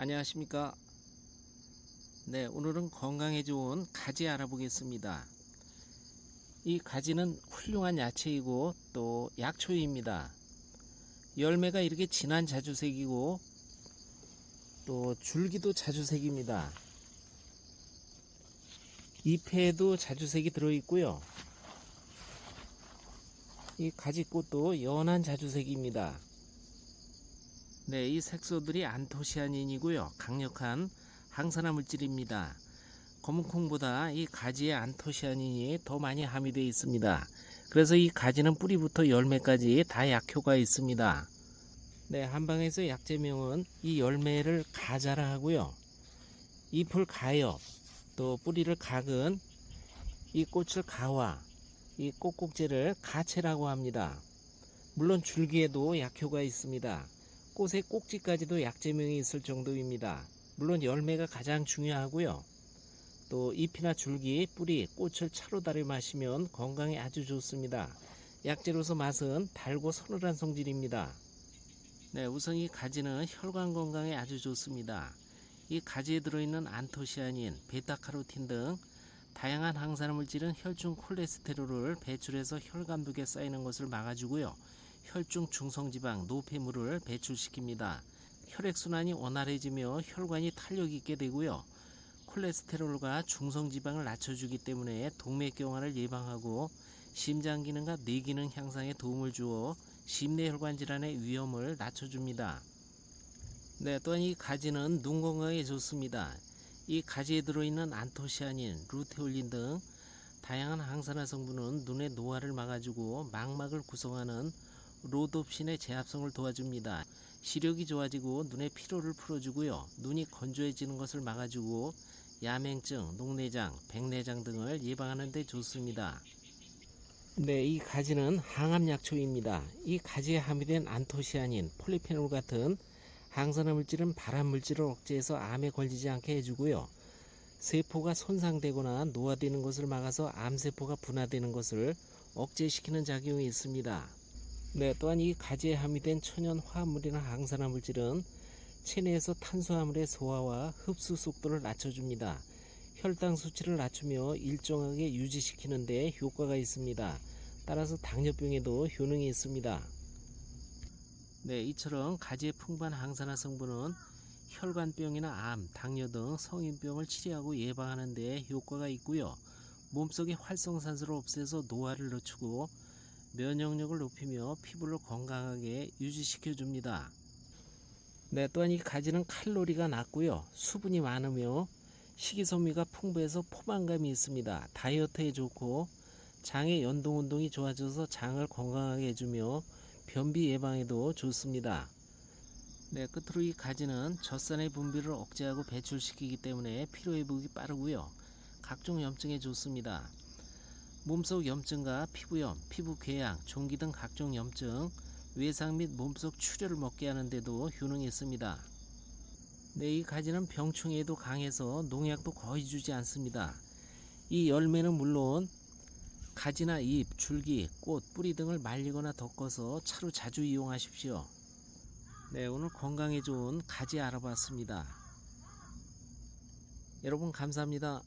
안녕하십니까. 네, 오늘은 건강에 좋은 가지 알아보겠습니다. 이 가지는 훌륭한 야채이고 또 약초입니다. 열매가 이렇게 진한 자주색이고 또 줄기도 자주색입니다. 잎에도 자주색이 들어있고요. 이 가지꽃도 연한 자주색입니다. 네, 이 색소들이 안토시아닌이고요. 강력한 항산화 물질입니다. 검은콩보다 이 가지에 안토시아닌이 더 많이 함유되어 있습니다. 그래서 이 가지는 뿌리부터 열매까지 다 약효가 있습니다. 네, 한방에서 약재명은 이 열매를 가자라 하고요. 잎을 가엽, 또 뿌리를 각은 이 꽃을 가와, 이 꽃곡제를 가채라고 합니다. 물론 줄기에도 약효가 있습니다. 꽃의 꼭지까지도 약재명이 있을 정도입니다. 물론 열매가 가장 중요하고요. 또 잎이나 줄기, 뿌리, 꽃을 차로 달여 마시면 건강에 아주 좋습니다. 약재로서 맛은 달고 서늘한 성질입니다. 네, 우선 이 가지는 혈관 건강에 아주 좋습니다. 이 가지에 들어있는 안토시아닌, 베타카로틴 등 다양한 항산화 물질은 혈중 콜레스테롤을 배출해서 혈관벽에 쌓이는 것을 막아주고요. 혈중 중성지방, 노폐물을 배출시킵니다. 혈액순환이 원활해지며 혈관이 탄력 있게 되고요. 콜레스테롤과 중성지방을 낮춰주기 때문에 동맥경화를 예방하고 심장 기능과 뇌 기능 향상에 도움을 주어 심내혈관 질환의 위험을 낮춰줍니다. 네, 또한 이 가지는 눈 건강에 좋습니다. 이 가지에 들어있는 안토시아닌, 루테올린 등 다양한 항산화 성분은 눈의 노화를 막아주고 망막을 구성하는 로도핀의 제합성을 도와줍니다. 시력이 좋아지고 눈의 피로를 풀어주고요. 눈이 건조해지는 것을 막아주고 야맹증, 녹내장, 백내장 등을 예방하는 데 좋습니다. 네, 이 가지는 항암 약초입니다. 이 가지에 함유된 안토시아닌, 폴리페놀 같은 항산화 물질은 발암 물질을 억제해서 암에 걸리지 않게 해주고요. 세포가 손상되거나 노화되는 것을 막아서 암세포가 분화되는 것을 억제시키는 작용이 있습니다. 네, 또한 이 가지에 함유된 천연 화합물이나 항산화 물질은 체내에서 탄수화물의 소화와 흡수 속도를 낮춰줍니다. 혈당 수치를 낮추며 일정하게 유지시키는 데 효과가 있습니다. 따라서 당뇨병에도 효능이 있습니다. 네, 이처럼 가지의 풍부한 항산화 성분은 혈관병이나 암, 당뇨 등 성인병을 치료하고 예방하는 데 효과가 있고요. 몸속의 활성산소를 없애서 노화를 늦추고 면역력을 높이며 피부를 건강하게 유지시켜 줍니다. 네, 또한 이 가지는 칼로리가 낮고요. 수분이 많으며 식이섬유가 풍부해서 포만감이 있습니다. 다이어트에 좋고 장의 연동 운동이 좋아져서 장을 건강하게 해주며 변비 예방에도 좋습니다. 네, 끝으로 이 가지는 젖산의 분비를 억제하고 배출시키기 때문에 피로 회복이 빠르고요. 각종 염증에 좋습니다. 몸속 염증과 피부염, 피부 궤양, 종기 등 각종 염증, 외상 및 몸속 출혈을 먹게 하는데도 효능이 있습니다. 네, 이 가지는 병충해에도 강해서 농약도 거의 주지 않습니다. 이 열매는 물론 가지나 잎, 줄기, 꽃, 뿌리 등을 말리거나 덮어서 차로 자주 이용하십시오. 네, 오늘 건강에 좋은 가지 알아봤습니다. 여러분 감사합니다.